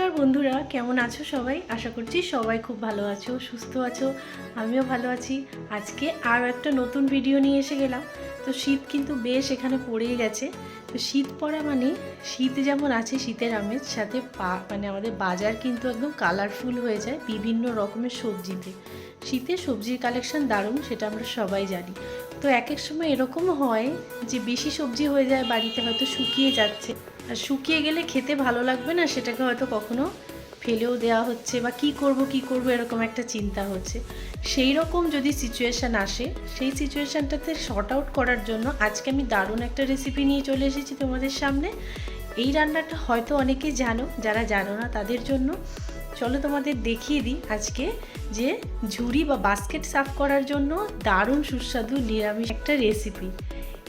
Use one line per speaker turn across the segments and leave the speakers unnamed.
নমস্কার বন্ধুরা, কেমন আছো সবাই? আশা করছি সবাই খুব ভালো আছো, সুস্থ আছো, আমিও ভালো আছি। আজকে আরও একটা নতুন ভিডিও নিয়ে এসে গেলাম। তো শীত কিন্তু বেশ এখানে পড়েই গেছে। তো শীত পড়া মানে শীত যেমন আছে শীতের আমেজ, সাথে পা মানে আমাদের বাজার কিন্তু একদম কালারফুল হয়ে যায় বিভিন্ন রকমের সবজিতে। শীতে সবজির কালেকশন দারুণ, সেটা আমরা সবাই জানি। তো এক এক সময় এরকম হয় যে বেশি সবজি হয়ে যায়, বাড়িতে হয়তো শুকিয়ে যাচ্ছে। আর শুকিয়ে গেলে খেতে ভালো লাগবে না, সেটাকে হয়তো কখনো ফেলেও দেওয়া হচ্ছে বা কি করব কি করব এরকম একটা চিন্তা হচ্ছে। সেই রকম যদি সিচুয়েশান আসে, সেই সিচুয়েশানটাতে শর্ট আউট করার জন্য আজকে আমি দারুণ একটা রেসিপি নিয়ে চলে এসেছি তোমাদের সামনে। এই রান্নাটা হয়তো অনেকেই জানো, যারা জানো না তাদের জন্য। চলো তোমাদের দেখিয়ে দিই আজকে যে ঝুড়ি বা বাস্কেট সাফ করার জন্য দারুণ সুস্বাদু নিরামিষ একটা রেসিপি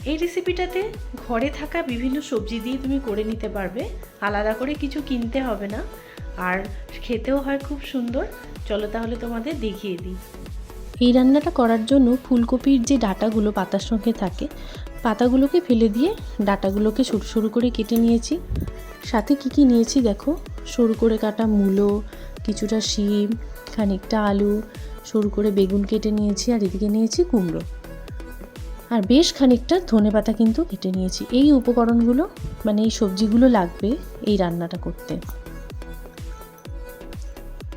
এই রেসিপিটাতে ঘরে থাকা বিভিন্ন সবজি দিয়ে তুমি করে নিতে পারবে, আলাদা করে কিছু কিনতে হবে না। আর খেতেও হয় খুব সুন্দর। চলো তাহলে তোমাদের দেখিয়ে দিই। এই রান্নাটা করার জন্য ফুলকপির যে ডাটাগুলো পাতার সঙ্গে থাকে, পাতাগুলোকে ফেলে দিয়ে ডাটাগুলোকে সরু সরু করে কেটে নিয়েছি। সাথে কি কি নিয়েছি দেখো? সরু করে কাটা মূলো, কিছুটা শিম, খানিকটা আলু, সরু করে বেগুন কেটে নিয়েছি আর এদিকে নিয়েছি কুমড়ো। আর বেশ খানিকটা ধনে পাতা কিন্তু কেটে নিয়েছি। এই উপকরণগুলো মানে এই সবজিগুলো লাগবে এই রান্নাটা করতে।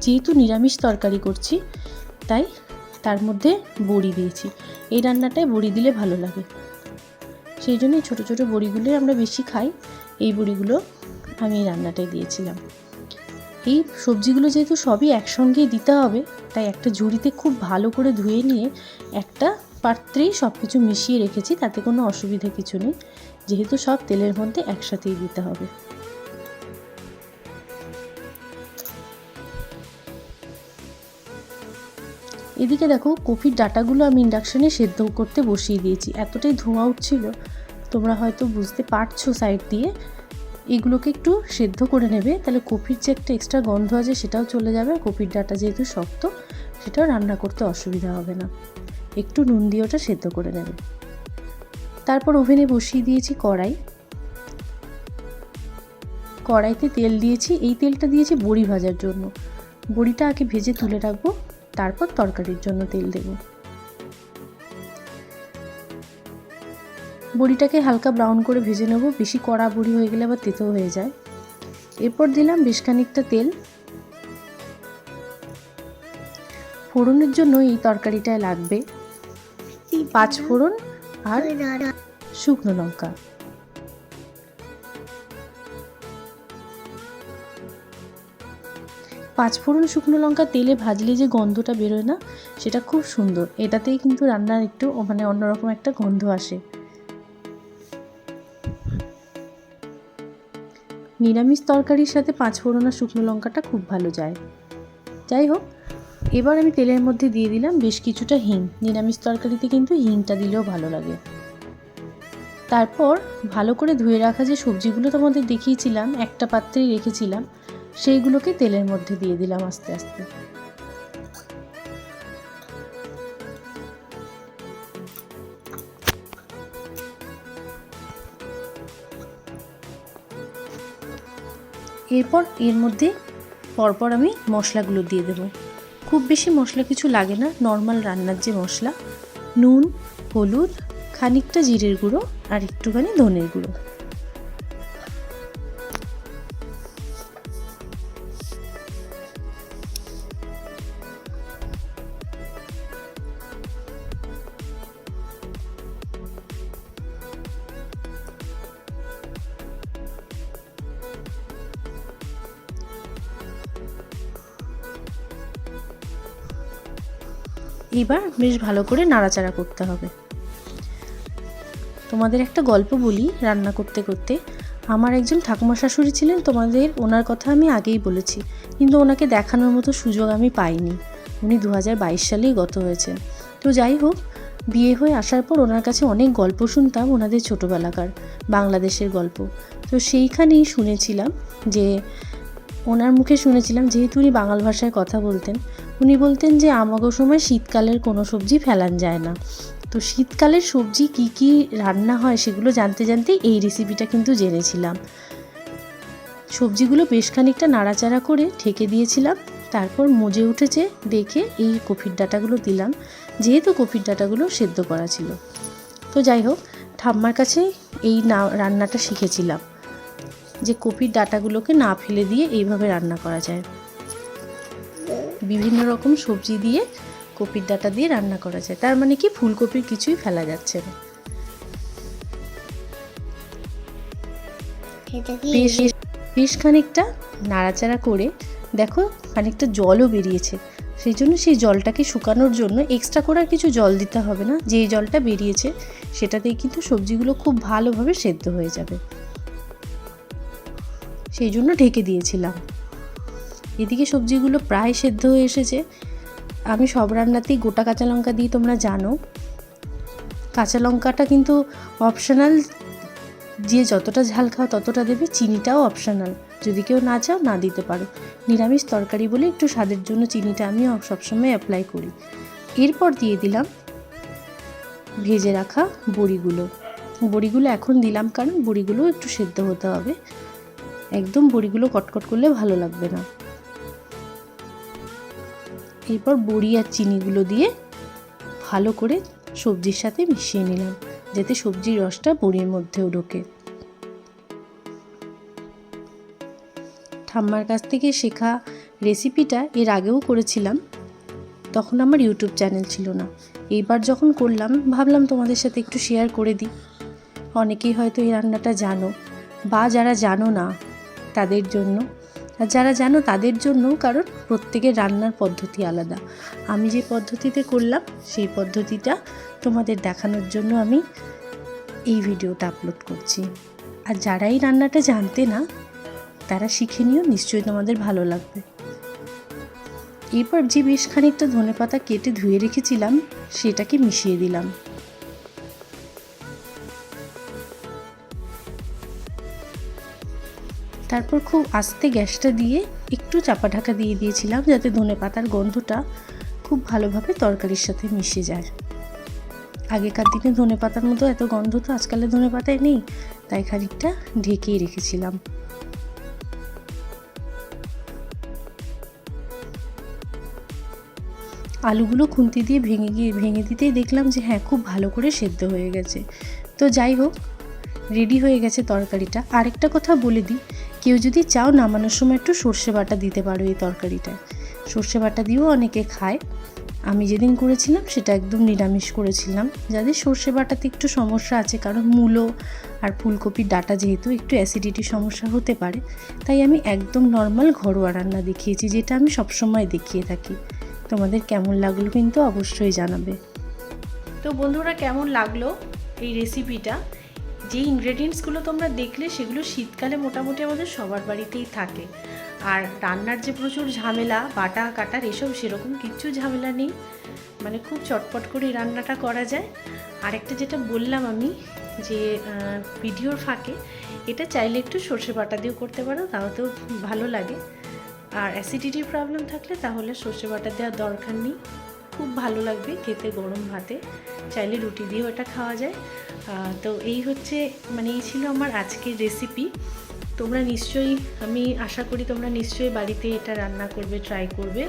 যেহেতু নিরামিষ তরকারি করছি, তাই তার মধ্যে বড়ি দিয়েছি। এই রান্নাটায় বড়ি দিলে ভালো লাগে। সেই জন্যই ছোটো ছোটো বড়িগুলোই আমরা বেশি খাই। এই বড়িগুলো আমি এই রান্নাটায় দিয়েছিলাম। এই সবজিগুলো যেহেতু সবই একসঙ্গেই দিতে হবে, তাই একটা ঝুড়িতে খুব ভালো করে ধুয়ে নিয়ে একটা পাত্রেই সব কিছু মিশিয়ে রেখেছি, তাতে কোনো অসুবিধা কিছু নেই। যেহেতু সব তেলের মধ্যে একসাথেই দিতে হবে। এদিকে দেখো, কফির ডাটাগুলো আমি ইন্ডাকশানে সেদ্ধ করতে বসিয়ে দিয়েছি। এতটাই ধোঁয়া উঠছিল, তোমরা হয়তো বুঝতে পারছ সাইড দিয়ে। এগুলোকে একটু সেদ্ধ করে নেবে। তাহলে কপির যে একটা এক্সট্রা গন্ধ আছে সেটাও চলে যাবে। কপির ডাটা যেহেতু শক্ত, সেটাও রান্না করতে অসুবিধা হবে না। একটু নুন দিয়ে ওটা সেদ্ধ করে নেবে। তারপর ওভেনে বসিয়ে দিয়েছি কড়াই। কড়াইতে তেল দিয়েছি। এই তেলটা দিয়েছি বড়ি ভাজার জন্য। বড়িটা আগে ভেজে তুলে রাখব। তারপর তরকারির জন্য তেল দেব। বড়িটাকে হালকা ব্রাউন করে ভেজে নেব। বেশি কড়া বড়ি হয়ে গেলে আবার তেতো হয়ে যায়। এরপর দিলাম বেশ খানিকটা তেল। ফোড়নের জন্য এই তরকারিটায় লাগবে পাঁচ ফোড়ন আর শুকনো লঙ্কা। পাঁচ ফোড়ন শুকনো লঙ্কা তেলে ভাজলে যে গন্ধটা বেরোয় না, সেটা খুব সুন্দর। এটাতেই কিন্তু রান্নার একটু মানে অন্যরকম একটা গন্ধ আসে। নিরামিষ তরকারির সাথে পাঁচ ফোড়ন আর শুকনো লঙ্কাটা খুব ভালো যায়। যাই হোক, এবার আমি তেলের মধ্যে দিয়ে দিলাম বেশ কিছুটা হিং। নিরামিষ তরকারিতে কিন্তু হিংটা দিলেও ভালো লাগে। তারপর ভালো করে ধুয়ে রাখা যে সবজিগুলো তোমাদের দেখিয়েছিলাম, একটা পাত্রেই রেখেছিলাম, সেইগুলোকে তেলের মধ্যে দিয়ে দিলাম আস্তে আস্তে। এরপর এর মধ্যে পরপর আমি মশলাগুলো দিয়ে দেব। খুব বেশি মশলা কিছু লাগে না নর্মাল রান্নার যে মশলা। নুন, হলুদ, খানিকটা জিরের গুঁড়ো আর একটুখানি ধনের গুঁড়ো। এবার বেশ ভালো করে নাড়াচাড়া করতে হবে। তোমাদের একটা গল্প বলি রান্না করতে করতে। আমার একজন ঠাকুমা শাশুড়ি ছিলেন, তোমাদের ওনার কথা আমি আগেই বলেছি, কিন্তু ওনাকে দেখানোর মতো সুযোগ আমি পাইনি। উনি দু হাজার সালেই গত হয়েছেন। তো যাই হোক, বিয়ে হয়ে আসার পর ওনার কাছে অনেক গল্প শুনতাম ওনাদের ছোটোবেলাকার, বাংলাদেশের গল্প। তো সেইখানেই শুনেছিলাম যে, ওনার মুখে শুনেছিলাম, যেহেতু উনি বাঙাল ভাষায় কথা বলতেন উনি বলতেন যে আমাগো সময় শীতকালের কোনো সবজি ফেলান যায় না। তো শীতকালের সবজি কি কি রান্না হয় সেগুলো জানতে জানতে এই রেসিপিটা কিন্তু জেনেছিলাম। সবজিগুলো বেশ খানিকটা নাড়াচাড়া করে ঠেকে দিয়েছিলাম, তারপর মজে উঠেছে দেখে এই কফির ডাঁটাগুলো দিলাম, যেহেতু কফির ডাটাগুলো সেদ্ধ করা ছিল। তো যাই হোক, ঠাম্মার কাছে এই না, রান্নাটা শিখেছিলাম, যে কপির ডাঁটাগুলোকে না ফেলে দিয়ে এইভাবে রান্না করা যায়। বিভিন্ন রকম সবজি দিয়ে কপির ডাটা দিয়ে রান্না করা যায়। তার মানে কি? ফুলকপির কিছুই ফেলা যাচ্ছে না। বেশ বেশ খানিকটা নাড়াচাড়া করে দেখো খানিকটা জলও বেরিয়েছে। সেই জন্য সেই জলটাকে শুকানোর জন্য এক্সট্রা করে আর কিছু জল দিতে হবে না। যেই জলটা বেরিয়েছে সেটাতেই কিন্তু সবজিগুলো খুব ভালোভাবে সেদ্ধ হয়ে যাবে। সেই জন্য ঢেকে দিয়েছিলাম। এদিকে সবজিগুলো প্রায় সেদ্ধ হয়ে এসেছে। আমি সব রান্নাতেই গোটা কাঁচা লঙ্কা দিই, তোমরা জানো। কাঁচা লঙ্কাটা কিন্তু অপশনাল যে যতটা ঝাল খাও ততটা দেবে, চিনিটাও অপশনাল যদি কেউ না চাও, না দিতে পারো। নিরামিষ তরকারি বলে একটু স্বাদের জন্য চিনিটা আমি সবসময় অ্যাপ্লাই করি। এরপর দিয়ে দিলাম ভেজে রাখা বড়িগুলো। বড়িগুলো এখন দিলাম কারণ বড়িগুলো একটু সেদ্ধ হতে হবে। একদম বড়িগুলো কটকট করলে ভালো লাগবে না। এরপর বড়ি আর চিনিগুলো দিয়ে ভালো করে সবজির সাথে মিশিয়ে নিলাম, যাতে সবজির রসটা বড়ির মধ্যেও ঢোকে। ঠাম্মার কাছ থেকে শেখা রেসিপিটা এর আগেও করেছিলাম, তখন আমার ইউটিউব চ্যানেল ছিল না। এইবার যখন করলাম, ভাবলাম তোমাদের সাথে একটু শেয়ার করে দিই। অনেকেই হয়তো এই রান্নাটা জানো, বা যারা জানো না, তাদের জন্য আর যারা জানো তাদের জন্য কারণ প্রত্যেকের রান্নার পদ্ধতি আলাদা। আমি যে পদ্ধতিতে করলাম, সেই পদ্ধতিটা তোমাদের দেখানোর জন্য আমি এই ভিডিওটা আপলোড করছি। আর যারা এই রান্নাটা জানতে না, তারা শিখে নিও, নিশ্চয়ই তোমাদের ভালো লাগবে। এরপর যে বেশ খানিকটা ধনে পাতা কেটে ধুয়ে রেখেছিলাম, সেটাকে মিশিয়ে দিলাম। তারপর খুব আস্তে গ্যাসটা দিয়ে একটু চাপা ঢাকা দিয়ে দিয়েছিলাম যাতে ধনে পাতার গন্ধটা খুব ভালোভাবে তরকারির সাথে মিশে যায়। আগেকার দিনে ধনে পাতার মতো এত গন্ধ তো আজকালের ধনে পাতায় নেই, তাই খানিকটা ঢেকেই রেখেছিলাম। আলুগুলো খুন্তি দিয়ে ভেঙে গিয়ে ভেঙে দিতেই দেখলাম যে হ্যাঁ খুব ভালো করে সেদ্ধ হয়ে গেছে। তো যাই হোক, রেডি হয়ে গেছে তরকারিটা। আরেকটা কথা বলে দিই কেউ যদি চাও নামানোর সময় একটু সর্ষে বাটা দিতে পারো এই তরকারিটায় সর্ষে বাটা দিয়েও অনেকে খায়। আমি যেদিন করেছিলাম সেটা একদম নিরামিষ করেছিলাম। যাদের সর্ষে বাটাতে একটু সমস্যা আছে, কারণ মূলো আর ফুলকপির ডাটা যেহেতু একটু অ্যাসিডিটি সমস্যা হতে পারে, তাই আমি একদম নর্মাল ঘরোয়া রান্না দেখিয়েছি, যেটা আমি সবসময় দেখিয়ে থাকি। তোমাদের কেমন লাগল কিন্তু অবশ্যই জানাবে। তো বন্ধুরা, কেমন লাগল এই রেসিপিটা যে ইনগ্রেডিয়েন্টসগুলো তোমরা দেখলে, সেগুলো শীতকালে মোটামুটি আমাদের সবার বাড়িতেই থাকে। আর রান্নার যে প্রচুর ঝামেলা, বাটা, কাটার এসব, সেরকম কিচ্ছু ঝামেলা নেই। মানে খুব চটপট করে রান্নাটা করা যায়। আরেকটা যেটা বললাম আমি, যে ভিডিওর ফাঁকে, এটা চাইলে একটু সর্ষে বাটা দিয়েও করতে পারো তাও তো ভালো লাগে। আর অ্যাসিডিটির প্রবলেম থাকলে তাহলে সর্ষে বাটা দেওয়ার দরকার নেই। খুব ভালো লাগবে খেতে গরম ভাতে। চাইলে রুটি দিয়েও এটা খাওয়া যায়। তো এই হচ্ছে মানে এই ছিল আমার আজকের রেসিপি তোমরা নিশ্চয়ই, আমি আশা করি তোমরা নিশ্চয়ই বাড়িতে এটা রান্না করবে ট্রাই করবে।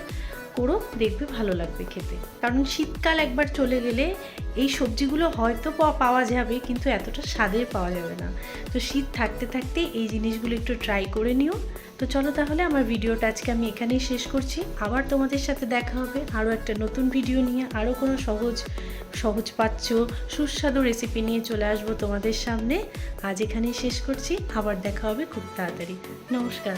করো দেখবে ভালো লাগবে খেতে। কারণ শীতকাল একবার চলে গেলে এই সবজিগুলো হয়তো পাওয়া- যাবে, কিন্তু এতটা স্বাদের পাওয়া যাবে না। তো শীত থাকতে থাকতে এই জিনিসগুলো একটু ট্রাই করে নিও। তো চলো তাহলে আমার ভিডিওটা আজকে আমি এখানেই শেষ করছি। আবার তোমাদের সাথে দেখা হবে আরও একটা নতুন ভিডিও নিয়ে, আরও কোনো সহজ সহজ পাচ্ছ সুস্বাদু রেসিপি নিয়ে চলে আসব তোমাদের সামনে। আজ এখানেই শেষ করছি। আবার দেখা হবে খুব তাড়াতাড়ি। নমস্কার।